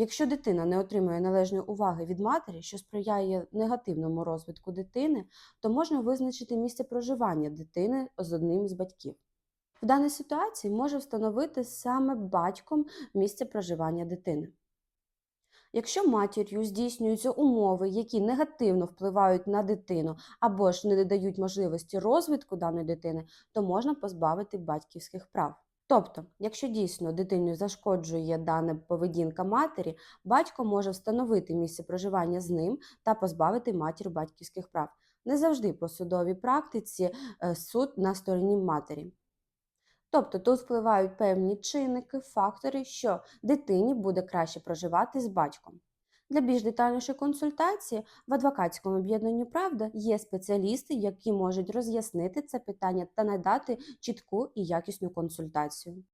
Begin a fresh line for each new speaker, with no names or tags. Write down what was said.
Якщо дитина не отримує належної уваги від матері, що сприяє негативному розвитку дитини, то можна визначити місце проживання дитини з одним з батьків. В даній ситуації може встановити саме батьком місце проживання дитини. Якщо матір'ю здійснюються умови, які негативно впливають на дитину або ж не додають можливості розвитку даної дитини, то можна позбавити батьківських прав. Тобто, якщо дійсно дитині зашкоджує дана поведінка матері, батько може встановити місце проживання з ним та позбавити матір батьківських прав. Не завжди по судовій практиці е, суд на стороні матері. Тобто тут впливають певні чинники, фактори, що дитині буде краще проживати з батьком. Для більш детальнішої консультації в адвокатському об'єднанні Правда є спеціалісти, які можуть роз'яснити це питання та надати чітку і якісну консультацію.